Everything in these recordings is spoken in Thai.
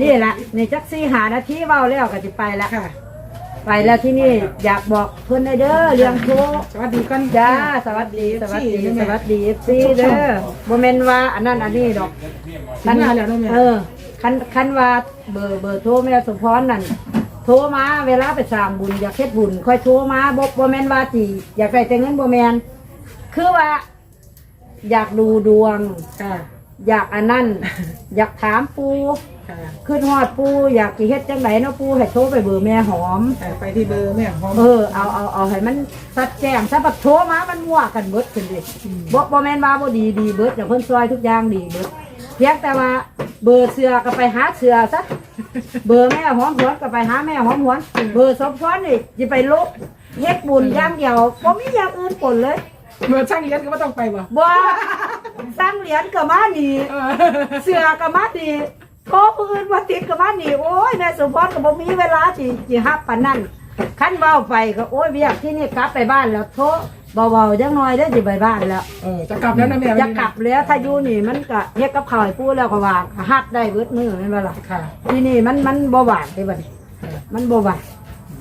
นี่แหละในจักซี่หานาทีเว้าแล้วก็จะไปละค่ะ ไปแล้วที่นี่อยากบอกเพื่อนเด้อเรื่องโชว์สวัสดีก่อนจ้าสวัสดีสวัสดีสวัสดีเอฟซีเด้อโมเมนว่าอันนั้นอันนี้ดอกคันมาแล้วเนาะแม่เออคันคันว่าเบอร์เบอร์โทรแม่สมพรนั่นโทรมาเวลาไปสร้างบุญอยากเฮ็ดบุญค่อยโทรมาบ่บ่แม่นว่าจีอยากได้แต่เงินบ่แม่นคือว่า อยากดูดวง ค่ะ อยากอันนั้น อยากถามปู ค่ะขึ้นฮอดปูอยากสิเฮ็ดจังไดเนาะปูให้โทรไปเบอร์แม่หอม ค่ะไปที่เบอร์แม่หอมเออเอาเอาเอาให้มันสัดแจ้งถ้าบัดโทรมามันมั่วกันเบิดขึ้นดิบ่บ่แม่นว่าบ่ดีดีเบิดอย่างเพิ่นซอยทุกอย่างดีเบิดเพียงแต่ว่าเบอร์เสือก็ไปหาเสือซะเบอร์แม่หอมหวนก็ไปหาแม่หอมหวนเบอร์สมพรนี่สิไปลุกเฮ็ดบุญอย่างเดียวบ่มีอย่างอื่นปนเลย เบอร์ช่างเลี้ยงก็ไม่ต้องไปบ่บ่สร้างเหรียญก็มานี่เออ เสือก็มานี่ โทรผู้อื่นว่าติดก็มานี่โอ้ยแม่สมพรก็บ่มีเวลาสิสิฮับปานนั้นคันเว้าไปก็โอ้ยเวียกที่นี่กลับไปบ้านแล้วโทรเบาๆจังหน่อยเด้อสิไปบ้านแล้ว เออจะกลับแล้วนะแม่จะกลับแล้วถ้าอยู่นี่มันก็เฮ็ดกับข้าวให้ปู่แล้วก็วางฮับได้เบิดมื้อแม่นบ่ล่ะค่ะ ที่นี่มันมันบ่ว่างเด้บัดนี้มันบ่ว่าง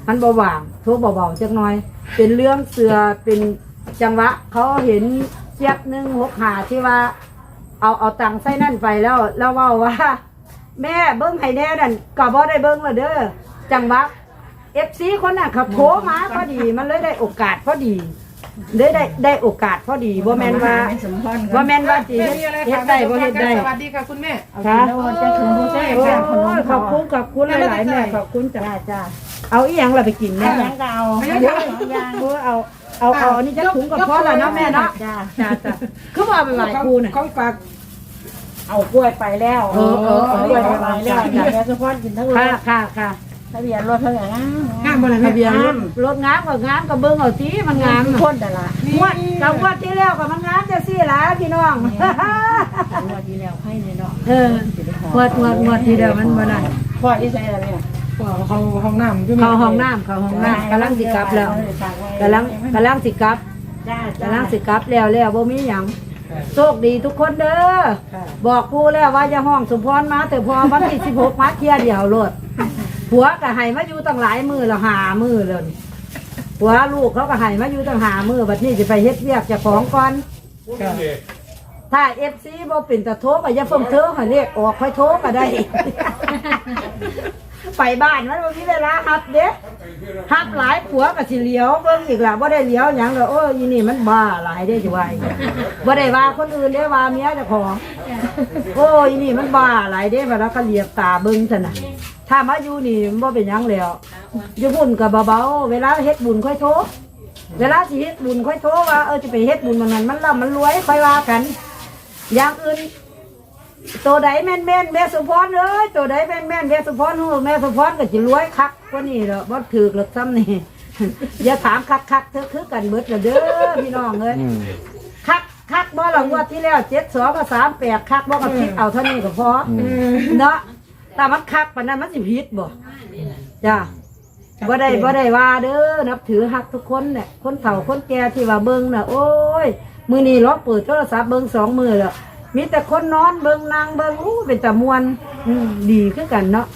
มันบ่ว่างโทรเบาๆจักหน่อย เป็นเรื่องเสือเป็นจังหวะ เขาเห็นเจี๊ยบหนึงหกหาที่ว่า เอาเอาตังค์ใส่นั่นไปแล้วแล้วเว่าว่า แม่เบิ้งให้แน่นั่นก็บ่ได้เบิ้งและเด้อจังหวะเอฟซีคนน่ะขับโผมาพอดีมันเลยได้โอกาสพอดีได้ได้ได้โอกาสพอดีบ่แม่นว่าบ่แม่นว่าสิแม่เฮ็ดมีอะไรเฮ็ดถามได้บ่เฮ็ดได้สวัสดีค่ะคุณแม่ค่ะโอ้จะถึงผู้ชายโอ้แซ่บขนมยขอบคุณขอบคุณหลายๆแม่ขอบคุณจ้ะจ้าจ้าเอาอีหยังล่ะไปกินแม่ยังก็เอาเดี๋ยวเอาเอาเอาอันนี้จะถุงกับพ่อแล้วเนาะแม่เนาะจ้าจ้าจ้าคือว่าไปไหว้ครูน่ะของฝาก เอากล้วยไปแล้วเออเออเออกล้วยไปแล้วจ้าแม่สะพอนกินทั้งรค่ะถค่ะค่ะทะเบียนรถเท่าไหร่นะห้ามบ่เลยทะแม่เบียนรถรถงามกับงามกับเบิ้งเอาทีมันงามทุกคนแต่ละงวดกับงวดที่แล้วกับมันงามจะซี่หละพี่น้อง งวดที่แล้วให้เลยเนาะเอองวดงวดงวดที่แล้วมันบ่นั่นพ่อที่ใส่อะไรเนี่ยเขาห้องน้ำอยู่เข้าห้องน้ำเข้าห้องน้ำกำลังสิกลับแล้วกำลังกำลังสิกลับจ้ากำลังสิกลับแล้วแล้วบ่มีหยัง โชคดีทุกคนเด้อบอกกูแล้วว่าจะห้องสมพรมาแต่พอวันที่16มาเที่ยเดียวโลดผัวก็ให้มาอยู่ตั้งหลายมือแล้วหามือเลยผัวลูกเขาก็ให้มาอยู่ตั้งหามือบัดนี้สิไปเฮ็ดเวียกเจ้าของก่อนค่ะถ้าเอฟซีบ่เป็นตะโทรก็อย่าเพิ่งเทิงให้เรียกออกค่อยโทรก็ได้ ไปบ้านมันบ่มีเวลาฮับเด้ฮับหลายผัวก็สิเลี้ยวเบิ่งอีกล่ะบ่ได้เลี้ยวหยังดอกโอ้ยอีนี่มันบ้าหลายเด้สิว่าอีกบ่ได้ว่าคนอื่นเด้ว่าเมียเจ้าของโอ้ยอีนี่มันบ้าหลายเด้ว่าแล้วก็เหลียบตาเบิ่งซั่นน่ะถ้ามาอยู่นี่มันบ่เป็นหยังแล้วอยู่บุญก็เบาๆเวลาเฮ็ดบุญค่อยโทรเวลาสิเฮ็ดบุญค่อยโทรว่าเออจะไปเฮ็ดบุญมันนั้นมันร่ำมันรวยค่อยว่ากัน อย่างอื่น ตัวใดแม่นแม่นๆแม่สุพรเอ้ยตัวใดแม่นแม่นๆแม่สุพรฮู้แม่สุพรก็สิรวยคักกว่านี้ดอกบ่ถูกหรอกซ้ำนี่ อย่าถามคักคักๆเธอคือกันเบิดละเด้อพี่น้องเอ้ยคักคักบ่ละงวดที่แล้ว72กับ38คักบ่ก็คิดเอาเท่านี้ก็พออเนาะแต่มันคักปานนั้นมันสิผิดบ่จ้า บ่ได้บ่ได้ว่าเด้อนับถือฮักทุกคนเนี่ยคนเฒ่าคนแก่ที่ว่าเบิ่งน่ะโอ้ย มื้อนี้เราเปิดโทรศัพท์เบิ่งสองมื้อแล้ว มีแต่คนนอนเบิ่งนางเบิ่งอู้เป็นตะมวนอืมดีคือกันเนาะ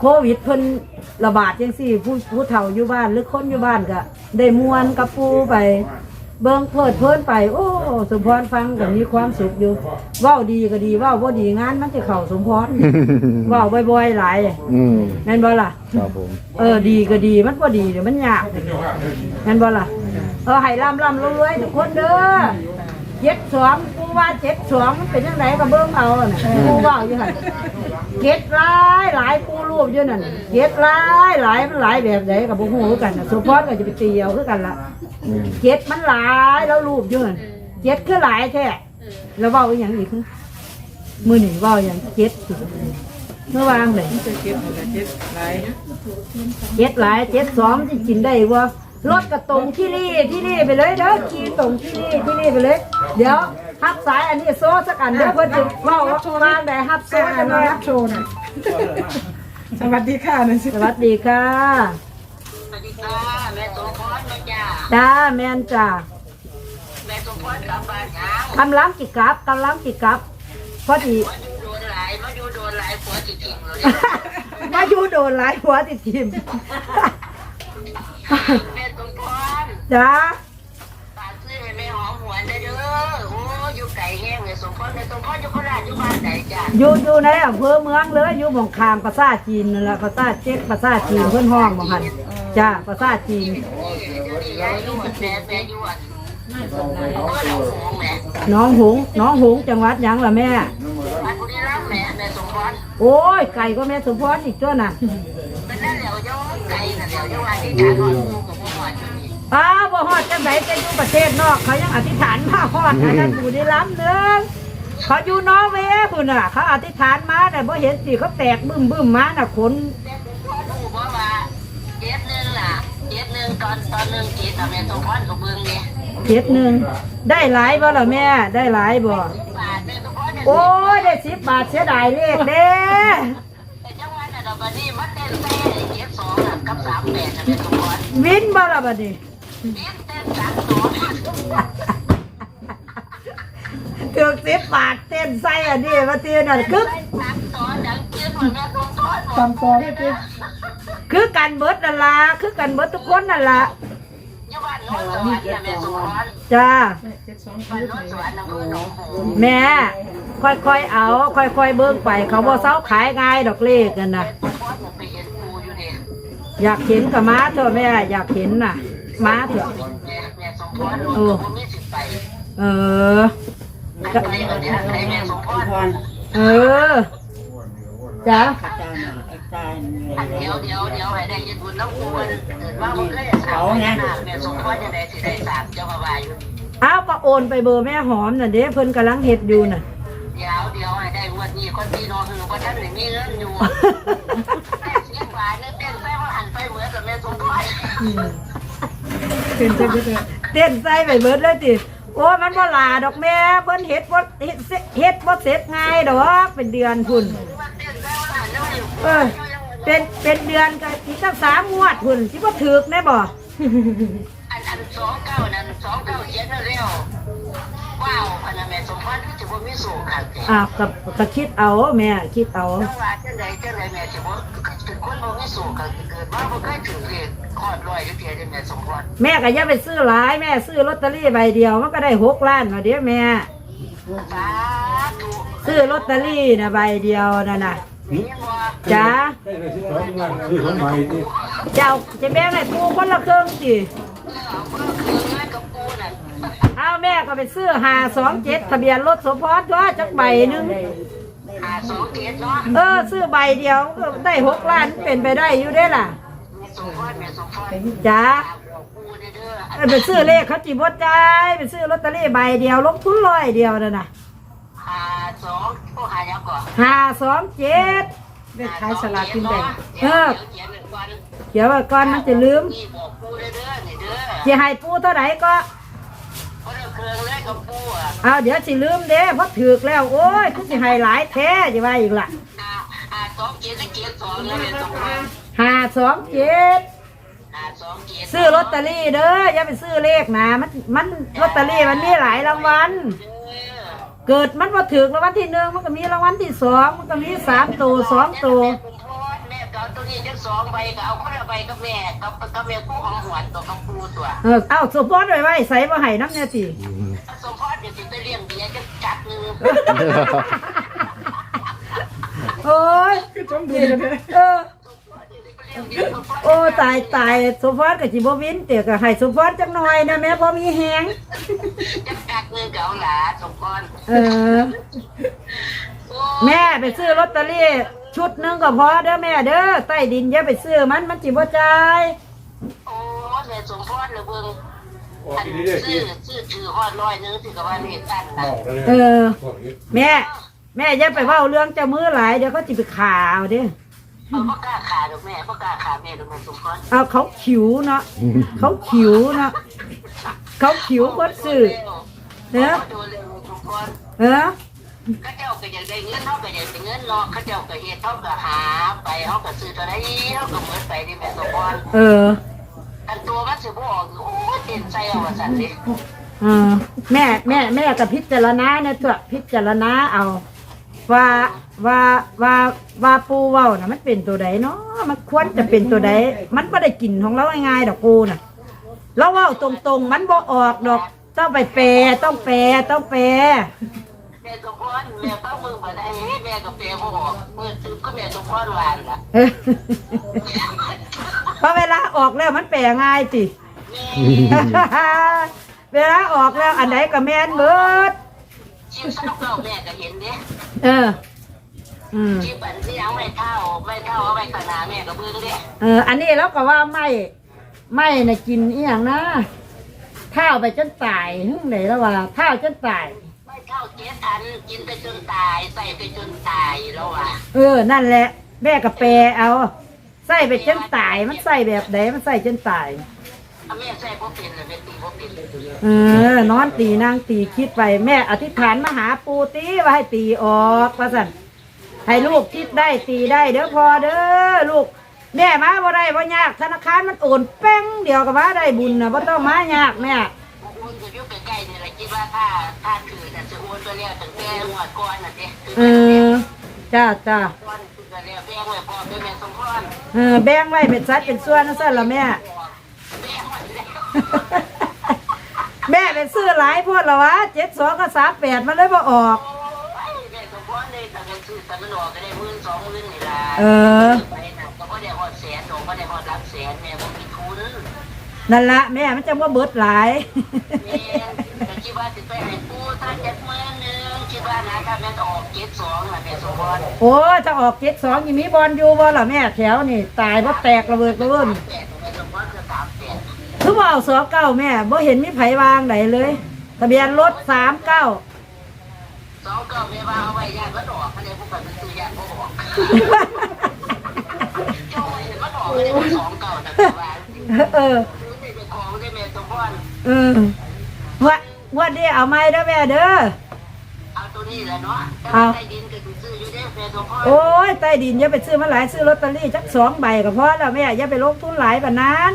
โควิดเพิ่นระบาดจังซี่ ผู้ผู้เฒ่าอยู่บ้านหรือคนอยู่บ้านก็ได้มวนกับปูไป เบิ่งเพลิดเพลินไป โอ้ สมพรฟังก็มีความสุขอยู่เว้าดีก็ดีเว้าบ่ดีงานมันจะเข้าสมพร เว้าบ่อยๆหลายอืมแม่นบ่ล่ะ ครับผม เออดีก็ดีมันก็ดีเดี๋ยวมันยากนั่นบ่ล่ะเออให้ร่ำร่ำรวยๆทุกคนเด้อ เจ็ดสองกูว่าเจ็ดสองมันเป็นยังไงก็เบิ่งเอาน่ะกูว่าอยู่หั่นเจ็ดหลายหลายกูรูปอยู่นั่นเจ็ดหลายหลายมันหลายแบบไหนกับบ่ฮู้คือกันน่ะสุพรก็จะไปตีเอาคือกันล่ะอืมเจ็ดมันหลายแล้วรูปอยู่นั่นเจ็ดคือหลายแท้แล้วเว้าอีหยังอีกคือมื้อนี้เว้าอีหยังเจ็ดสิเมื่อวางเลยจะเก็บจะเก็บหลายเจ็ดหลายเจ็ดสองที่กินได้ว่า รถกระตรงที่นี่ที่นี่ไปเลยเด้อขี่ตรงที่นี่ที่นี่ไปเลย เดี๋ยวฮับสายอันนี้โซ่สักอันเด้อเพื่อจะเว่าว่าทางใดฮับเสื้โซ่ออันมานี้รับโชว์หน่อยสวัสดีค่ะนะสิสวัสดีค่ะสวัสดีค่ะแม่สมพรแม่จ้าจ้าแมนจ้าแม่สมพรกลับบ้านยังกำลังจิกลับกำลังจิกลับพอดีมาอยู่โดนหลายมาอยู่โดนหลายผัวจริงๆเลยมาอยู่โดนหลายหัวติดทีมแม่สมพร จ้าฝากซื้อให้แม่หอมหวนได้เด้อโอ้อยู่ไก่แห้งเลยสมพรแม่สมพรอยู่โคราชอยู่บ้านไหนจ้ะอยู่อยู่ในอำเภอเมืองเลยอยู่หมองคามภาษาจีนนั่นแหละภาษาเจ๊กภาษาจีนเพื่อนห้องบางหันจ้าภาษาจีนเดี๋ยวนี้ยายอยู่แม่แม่อยู่อะเออเราโหงแม่น้องหงส์น้องหงส์จังหวัดหยังล่ะแม่อันบุรีรัมย์แม่แม่สมพรโอ้ยไก่ก็แม่สมพรอีกตัวน่ะเป็นนั่นเดี๋ยวเจ้าไก่น่ะเดี๋ยวเจ้าว่าที่จานหอดหมูกับหมูหอดอยู่นี่ อ้าวบ่ฮอดจังไดจะอยู่ประเทศนอก เขายังอธิษฐานมาฮอดอันนั้นอยู่ในล้ำเนึงเขาอยู่นอร์เวย์พุ่นน่ะ เขาอธิษฐานมาแต่บ่เห็นสิเขาแตกบึ้มบึ้มๆมาน่ะขนแม่สมพรรู้บ่ว่าเจ็ดหนึ่งน่ะเจ็ดหนึ่งตอนตอนหนึ่งเจ็ดน่ะแม่สมพรกับเบิ่งนี่เจ็ดหนึ่งได้หลายบ่ล่ะแม่ ได้หลายบ่บาทแม่สมพรเนี่ยโอ้ยได้สิบบาทเสียดายเลขเด้แต่จังหวัดน่ะดอกบัดนี้มันเต้นเต้เจ็ดสองน่ะกับสามแปดน่ะแม่สมพรวินบ่ล่ะบัดนี้ เต้นเต้นสามสองถึงสิบบาทเต้นใส่อันนี้มาเตีน่ะคือสามสองดังเจี๊ยบเหมือนแม่สมพรตามต่อได้คือกันเบิดนั่นล่ะคือกันเบิดทุกคนนั่นล่ะอยู่บ้าแม่สมพรจ้าเจ็ดสองบ้านโน้นสวรรค์น่ะคือหนองหงส์แม่ค่อยๆเอา ค่อยๆเบิ่งไปเขาบ่เซาขายง่ายดอกเลขกันนะอยากเห็นกับม้าเถอะแม่อยากเห็นน่ะ ม้าเถอะแม่แม่สมพรรู้ว่าบ่มีสิทธิ์ไปเออ อันไปก็เนี่ยให้แม่สมพรเออจ้าอันเดี๋ยวเดี๋ยวเดี๋ยวให้ได้ยินบุญน้ำปูนเกิดว่าบ่เคยถามแม่สมพรจะได้สิได้สามเจ้าว่าว่าอยู่เอาก็โอนไปเบอร์แม่หอมน่ะเด้เพิ่นกำลังเฮ็ดอยู่น่ะ เดี๋ยวเดี๋ยวให้ได้งวดนี้คนที่นอนคือว่าท่านไม่มีเงินอยู่แม่สิบบาทเนี่ยเต้นไปว่าหันไปเหมือนกับแม่สมพร เป็นเจ๊เจ๊เต้นใส่ไปเบิดเลยติโอ้มันบ่หลาดอกแม่เพิ่นเฮ็ดบ่เฮ็ดเสร็จเฮ็ดบ่เสร็จง่ายดอกเป็นเดือนพุ่นเออเป็นเป็นเดือนก็อีกตั้งสามงวดพุ่นสิบ่ถูกแน่บ่อันอันสองเก้านั่นสองเก้าเขียนเร็วว้าวพนันแม่สมพรที่จะบ่มีสูงขัดแต่อะก็ก็คิดเอาแม่คิดเอาจังหวะจังใดจังใดแม่จะบ่ คนบ่มีสูงขัดเกิดมาบ่เคยถึงเลขคอดร้อยจังเทียแม่สมพรแม่ก็อย่าไปซื้อหลายแม่ซื้อลอตเตอรี่ใบเดียวมันก็ได้หกล้านมาเด้แม่ สาธุซื้อลอตเตอรี่นะใบเดียวนั่นน่ะนี่บ่จ้าได้เลยสิบสองล้านคือของใหม่ที่เจ้าจะแบ่งให้ปูคนละครึ่งสิเอาคนคืนเงินกับกูน่ะเอาแม่ก็ไปซื้อหาสองเจ็ดทะเบียนรถสมพรตัวจักใบหนึ่ง หาสองเกตเนาะเออ ซื้อใบเดียวก็ได้หกล้านเป็นไปได้อยู่ได้อล่ะแม่สมพรแม่สมพรจ้าเอากูเด้อเออไปซื้อเลขเขาจีบดใจายไปซื้อลอตเตอรี่ใบเดียวลงทุนร้อยเดียวนั่นน่ะหาสองผู้หายังก่อนหาสองเจ็ดได้ขายสลากกินแบ่งเดี๋ยวเขียนเป็นวันเดี๋ยวไว้ก่อนมันจะลืมนี่บอกกูเด้อเด้อนี่เด้อ จะให้ปูเท่าไหร่ก็ เพราะเรื่องเครื่องเลยกับกูอะเอาเดี๋ยวสิลืมเด้เพราะถือกแล้ว โอ้ยคือสิให้หลายแท้จะว่าอีกล่ะหาหาสองเกตและเกตสองเลยแม่สมพรหาสองเจ็ดหาสองเกตซื้อลอตเตอรี่เด้ออย่าไปซื้อเลขนะมันมันลอตเตอรี่มันมีหลายรางวัลเด้อเกิดมันมาถึกรางวัลที่หนึ่งมันก็มีรางวัลที่สองมันก็มีสามตัวสองตัว แม่สมพรแม่ก็ เอาตัวนี้จังสองใบก็เอาคนละใบกับแม่กับกับแม่ผู้ของหวนตัวกับกูตัวเออเอาสมพรไว้ไว้ใส่มาให้น้ำเนี่ยสิสมพรเดี๋ยวสิไปเลี้ยงเบียร์จะจัดหนึงโอ้ยคือจมดูเลยเออโอ้ตายตายสมพรกับจิบวินเตี่ยก็ให้สมพรจังหน่อยนะแม่พอมีแหงจะจัดหนึงเก่าหลาสมพรเออ แม่ไปซื้อลอตเตอรี่ ชุดหนึงก็พอเด้อแม่เด้อใต้ดินอย่าไปซื้อมันมันจิบ่จ่ายโอ้แม่สมพรเลยเบิ่งออกอันอีกนิดเดียวซื้สิอซื้อถือฮอดร้อยหนึงถือกับว่านี่ตั้นนะเมาแล้วเอเนี่ยอพวกนี้แม่ แม่อย่าไปเว้าเรื่องเจ้ามือหลายเดี๋ยวเขาจิไปข่าวเด้อเอาพ่กล้าขาดอกแม่พ่กล้าขาแม่ดอกแม่สมพรเอาเขาขิวเนาะเขาขิวเนาะเขาขิวคนซื้อเด้อดูเรื่องสมพรเออเขาเจ้าก็อยากได้เงินเขาก็อยากได้เงินเนาะเขาเจ้าก็เฮ็ดเขาก็หาไปเขาก็ซื้อตัวใดเขาก็เหมือนไปที่แม่สมพรเอออันตัวมันสิบ่ออกโอ้ยเต็มใจเอาว่าซั่นเด้เออแม่แม่แม่ก็พิจารณาเนี่ยตัวพิจารณาเอา ว่าว่าว่าว่าปูเว้าน่ะมันเป็นตัวใดเนาะมันควรจะเป็นตัวใดมันบ่ได้กินของเราง่ายๆดอกปูน่ะเราเว้าตรงๆ มันบ่ออกดอก ต้องไปแปลต้องแปลต้องแปลแม่สมพรแม่ต้องมือมาได้แม่กับเปียบอกมือซื้อก็แม่สมพรหวานล่ะเออพอเวลาออกแล้วมันแปลง่ายติเวลาออกแล้วอันไหนก็แม่นเบิดชิมสักเก่าแม่ก็เห็นเด้เอออืมชิมบันที่ยังไม่เท่าไม่เท่าเอาไปขนาแม่ก็เบิ่งเด้เออ อันนี้เราก็ว่าไม่ไม่นะกินอีหยังนะเท้าไปจนตายหึ่งไหนแล้วว่าเท้าจนตายไม่เท่าเจ็ดอันกินไปจนตาย ใส่ไปจนตายแล้วว่ะเออ นั่นแหละ แม่ก็แปลเอา ใส่ไปจนตาย มันใส่แบบไหนมันใส่จนตายถ้าแม่ใส่พวกเป็นเลยแม่ตีพวกเป็นเออ นอนตีนางตีคิดไป แม่อธิษฐานมาหาปูตีว่าให้ตีออกว่าสันให้ลูกคิดได้ตีได้เด้อพอเด้อลูก แม่มาบ่ได้บ่ยากธนาคารมันโอนแป้งเดียวก็มาได้บุญนะบ่ต้องมายากแม่ คิดว่าถ้าถ้าถือแต่จะโอนตัวเรียกตั้งแต่หัวก้อนน่ะเด้เออจ้าจ้าก้อนตัวเรียกแบงไว้พร้อมด้วยแม่สมพรเออแบ่งไว้เป็นสัดเป็นส่วนนั่นสั่นละแม่ แบงไว้แล้วแม่เป็นซื้อหลายพวดละวะเจ็ดสองกับสามแปดมันเลยบ่ออก โอ้ยแม่สมพรเลยแต่เป็นซื้อแต่มันออกก็ได้หมื่นสองหมื่นนี่ล่ะเออ ไปน่ะก็บ่ได้ฮอดแสนดอกบ่ได้ฮอดหลักแสนแม่บ่มีทุน นั่นละแม่มันจะว่าเบิดหลาย แม่ก็ คิดว่าสิไปให้ปู่ถ้าเจ็ดหมื่นหนึงคิดว่านะถ้าแม่จะออกเจ็ดสองน่ะแม่สมพรโอ้จะออกเจ็ดสองยังมีบอลอยู่บ่ล่ะแม่แถวนี่ ตายบ่แตกระเบิดระเบิดแปดแม่สมพรคือสามแปดคือบ่เอาสอเก้าแม่บ่เห็นมีไผวางไหนเลย ทะเบียนรถสามเก้าสองเก้าแม่ว่าเอาไว้ย่านมันออกคะแนนพวกมันเป็นซื้อย่านบ่ออกเจ้าเห็นมันออกก็ได้เป็นสองเก้าแต่ว่าเออ ซื้อได้เป็นของได้แม่สมพร เออว่า ว่านี้เอาไม้เด้อแม่เด้อ เอาตัวนี้แหละเนาะแต่เอาใต้ดินก็สิซื้ออยู่เด้แม่สมพรโอ้ยใต้ดินอย่าไปซื้อมาหลายซื้อลอตเตอรี่จักสองใบก็พอแล้วแม่อย่าไปลงทุนหลายแบบนั้น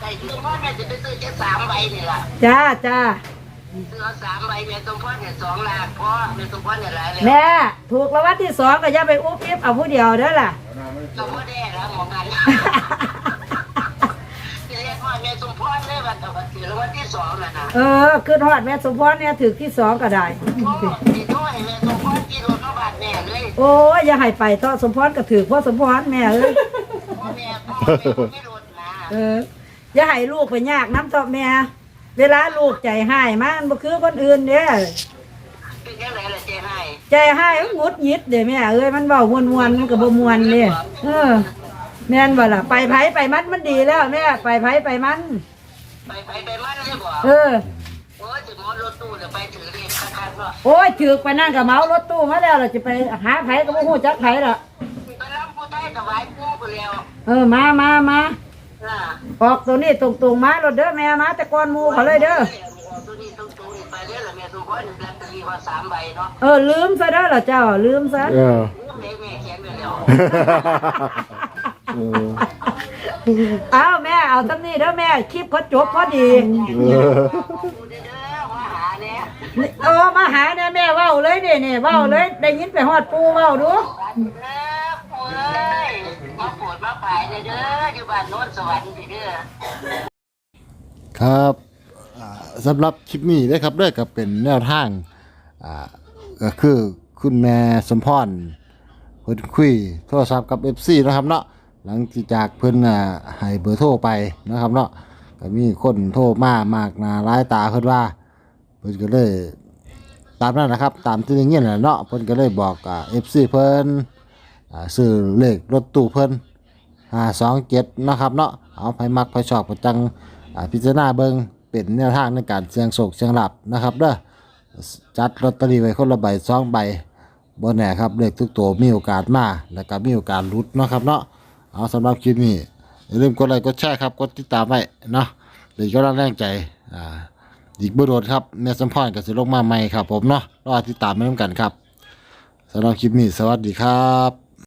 ใต้ดินพ่อแม่จะไปซื้อแค่สามใบนี่ล่ะจ้าจ้าซื้อเอาสามใบแม่สมพรเนี่ยสองล้านพ่อแม่สมพรเนี่ยหลายแล้วแม่ถูกรางวัลที่สองก็อย่าไปอุ๊บอิ๊บเอาผู้เดียวเด้อล่ะเราก็ได้แล้วหมอกันเรียกว่าแม่ สมพรเลยวันต่อวันถือแล้ววันที่สองน่ะนะเออขึ้นฮอดแม่สมพรเนี่ยถือที่สองก็ได้พ่อดีด้วยแม่สมพรกินรถมาบาดแม่เลยโอ้ยอย่าให้ไปเถอะสมพรก็ถือพ่อสมพรแม่เอ้ยพ่อแม่พ่อแม่ไม่รถนะเอออย่าให้ลูกไปยากน้ำเถอะแม่ เวลาลูกใจให้มันบ่คือคนอื่นเด้อเป็นยังไงล่ะเจ๊ให้ใจให้มันหงุดหงิดเด้แม่เอ้ยมันเว้ามวนๆมันก็บ่ม่วนเด้เออ แม่นบ่ล่ะ ไปไผไปมันมันดีแล้วแม่ไปไผไปมัน ไปไปไปมันเลยบอกเออ โอ้ยจะมอรถตู้จะไปถือเรียกคันๆว่าโอ้ยถือกไปนั่งกับเมารถตู้มาแล้วล่ะจะไปหาไผก็บ่ฮู้จักไผล่ะไปรับผู้ใต้ถวายปู่ไปแล้วเออมามามาอ่าออกตัวนี้ตรงๆมารถเด้อแม่มาแต่ก่อนหมู่เขาเลยเด้อ ตัวนี้ต้องตัวนี้ไปเรื่อยๆแม่สมพรลอตเตอรี่ว่าสามใบเนาะเออลืมซะเด้อล่ะเจ้าลืมซะ เออแม่แม่เขียนไปแล้วเออเอาแม่เอาตั้งนี้เด้อแม่คลิปเขาจบพอดีเออดูเด้อมาหาเนี่ยเออมาหาเนี่ยแม่เว้าเลยเด้เนี่ยเว้าเลย ได้ยินไปฮอดปูเว้าดูเด้อปู่เอ้ยมาปวดมาปลายเด้อเด้ออยู่บ้านโน้นสวรรค์เด้อครับอ่าสำหรับคลิปนี้นะครับเด้อก็เป็นแนวทางอ่าก็คือคุณแม่สมพรเพิ่นคุยโทรศัพท์กับ FC นะครับเนาะ หลังจากเพิ่นอ่าให้เบอร์โทรไปนะครับเนาะก็มีคนโทรมามากหนาหลายตาเพิ่นว่า เพิ่นก็เลยตามนั้นนะครับ ตามที่ได้ยินแหละเนาะเพิ่นก็เลยบอกอ่า FC เพิ่นอ่าซื้อเลขรถตู้เพิ่น527นะครับเนาะเอาไปมักไปชอบก็จังอ่าพิจารณาเบิงเป็นแนวทางในการเสี่ยงโศกเสี่ยงหลับนะครับเด้อจัดลอตเตอรี่ไว้คนละใบสองใบบนแหน่ครับเลขทุกตัวมีโอกาสมาแล้วก็มีโอกาสลุดเนะครับเนาะ เอาสำหรับคลิปนี้อย่าลืมกดไลค์กดแชร์ครับกดติดตามไว้เนาะเดี๋ยวก็ร่างแรงใจอ่าอีกบ่โดดครับแม่สมพรกับสิลงมาใหม่ครับผมเนาะรอติดตามไปนำกันครับสำหรับคลิปนี้สวัสดีครับ